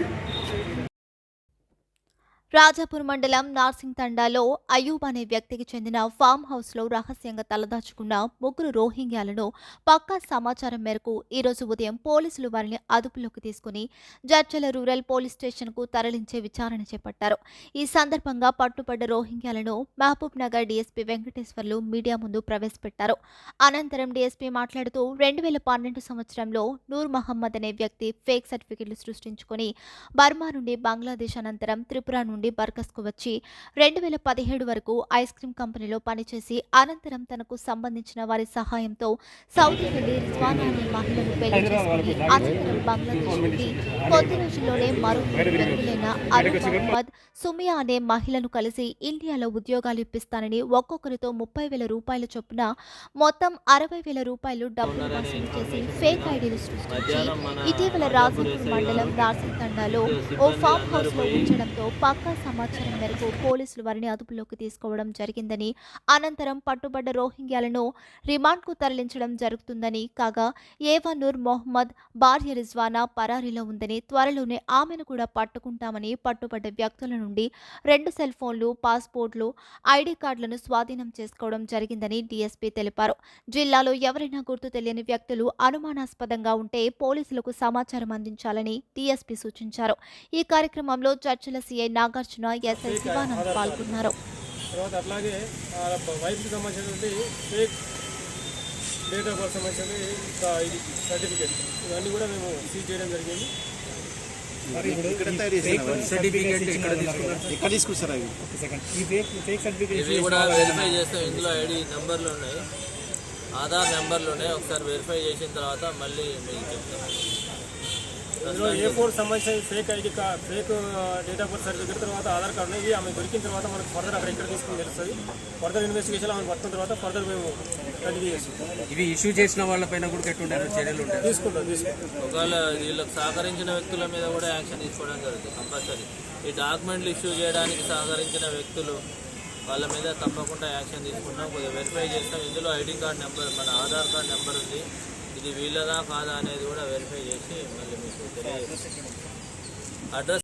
よいしょ。రాజాపూర్ మండలం నార్సింగ్ తండాలో అయూబ్ అనే వ్యక్తికి చెందిన ఫామ్ హౌస్లో రహస్యంగా తలదాచుకున్న ముగ్గురు రోహింగ్యాలను పక్కా సమాచారం మేరకు ఈరోజు ఉదయం పోలీసులు వారిని అదుపులోకి తీసుకుని జడ్చల రూరల్ పోలీస్ స్టేషన్కు తరలించే విచారణ చేపట్టారు. ఈ సందర్భంగా పట్టుబడ్డ రోహింగ్యాలను మహబూబ్ నగర్ డీఎస్పీ వెంకటేశ్వర్లు మీడియా ముందు ప్రవేశపెట్టారు. అనంతరం డీఎస్పీ మాట్లాడుతూ రెండు వేల పన్నెండు సంవత్సరంలో నూర్ మహమ్మద్ అనే వ్యక్తి ఫేక్ సర్టిఫికెట్లు సృష్టించుకొని బర్మా నుండి బంగ్లాదేశ్ అనంతరం త్రిపుర నుండి బర్గస్కు వచ్చి రెండు వేల పదిహేడు వరకు ఐస్ క్రీమ్ కంపెనీలో పనిచేసి అనంతరం తనకు సంబంధించిన వారి సహాయంతో సౌదీ వెళ్ళి రిజ్వానా అనే మహిళను పెళ్ళి చేసుకుని అనంతరం బంగ్లాదేశ్ నుండి కొద్ది రోజుల్లోనే మరో వ్యక్తులైన అరుణ్ మహమ్మద్ సుమియా అనే మహిళను కలిసి ఇండియాలో ఉద్యోగాలు ఇప్పిస్తానని ఒక్కొక్కరితో ముప్పై వేల రూపాయల చొప్పున మొత్తం అరవై వేల రూపాయలు డబ్బులు వసూలు చేసి ఫేక్ ఐడీలు సృష్టించి ఇటీవల రాజపూర్ మండలం నార్సింగ్ తండాలో ఓ ఫామ్ హౌస్లో ఉంచడంతో పక్కా సమాచారం మేరకు పోలీసులు వారిని అదుపులోకి తీసుకోవడం జరిగిందని అనంతరం పట్టుబడ్డ రోహింగ్యాలను రిమాండ్కు తరలించడం జరుగుతుందని కాగా ఏవానూర్ మొహమ్మద్ భార్య రిజ్వానా పరారీలో ఉందని త్వరలోనే ఆమెను కూడా పట్టుకుంటామని పట్టుబడ్డ వ్యక్తుల నుండి రెండు సెల్ ఫోన్లు పాస్పోర్ట్లు ఐడి కార్డులను స్వాధీనం చేసుకోవడం జరిగిందని డీఎస్పీ తెలిపారు. జిల్లాలో ఎవరైనా గుర్తు తెలియని వ్యక్తులు అనుమానాస్పదంగా ఉంటే పోలీసులకు సమాచారం అందించాలని డీఎస్పీ సూచించారు. ఈ కార్యక్రమంలో చర్చల సీఐ నాగార్జున ఎస్ఐ శివానంద్ పాల్గొన్నారు. తర్వాత అట్లాగే వైఫ్కి సంబంధించినటువంటి ఫేక్ డేట్ ఆఫ్ బర్త్ సంబంధించిన ఇంకా ఇది సర్టిఫికేట్. ఇవన్నీ కూడా మేము సీజ్ చేయడం జరిగింది. సర్టిఫికేట్ ఇక్కడ తీసుకొస్తారు ఇవి కూడా వెరిఫై చేస్తాం. ఇందులో ఐడి నెంబర్లు ఉన్నాయి. ఆధార్ నెంబర్లు ఉన్నాయి. ఒకసారి వెరిఫై చేసిన తర్వాత మళ్ళీ మీకు చెప్తాం. ఇందులో ఏ ఫోర్ సంబంధించిన fake ID card fake date of birth certificate తర్వాత ఆధార్ కార్డు ఇవి ఆమె దొరికిన తర్వాత మనకు ఫర్దర్ అక్కడ ఎక్కడ తీసుకుని తెలుస్తుంది. ఫర్దర్ ఇన్వెస్టిగేషన్ ఆమె పట్టిన తర్వాత ఫర్దర్ మేము ఇవి ఇష్యూ చేసిన వాళ్ళపైన కూడా ఎట్టుంటారు చర్యలు ఉంటాయి? తీసుకుంటాం తీసుకుంటాం. ఒకవేళ వీళ్ళకి సహకరించిన వ్యక్తుల మీద కూడా యాక్షన్ తీసుకోవడం జరుగుతుంది కంపల్సరీ. ఈ డాక్యుమెంట్లు ఇష్యూ చేయడానికి సహకరించిన వ్యక్తులు వాళ్ళ మీద తప్పకుండా యాక్షన్ తీసుకుంటాం. కొద్దిగా వెరిఫై చేస్తాం. ఇందులో ఐడి కార్డ్ నెంబర్ మన ఆధార్ కార్డ్ నెంబర్ ఉంది. ఇది వీళ్ళదా కాదా అనేది కూడా వెరిఫై చేసి మళ్ళీ మీకు తెలియజేస్తాం. అడ్రస్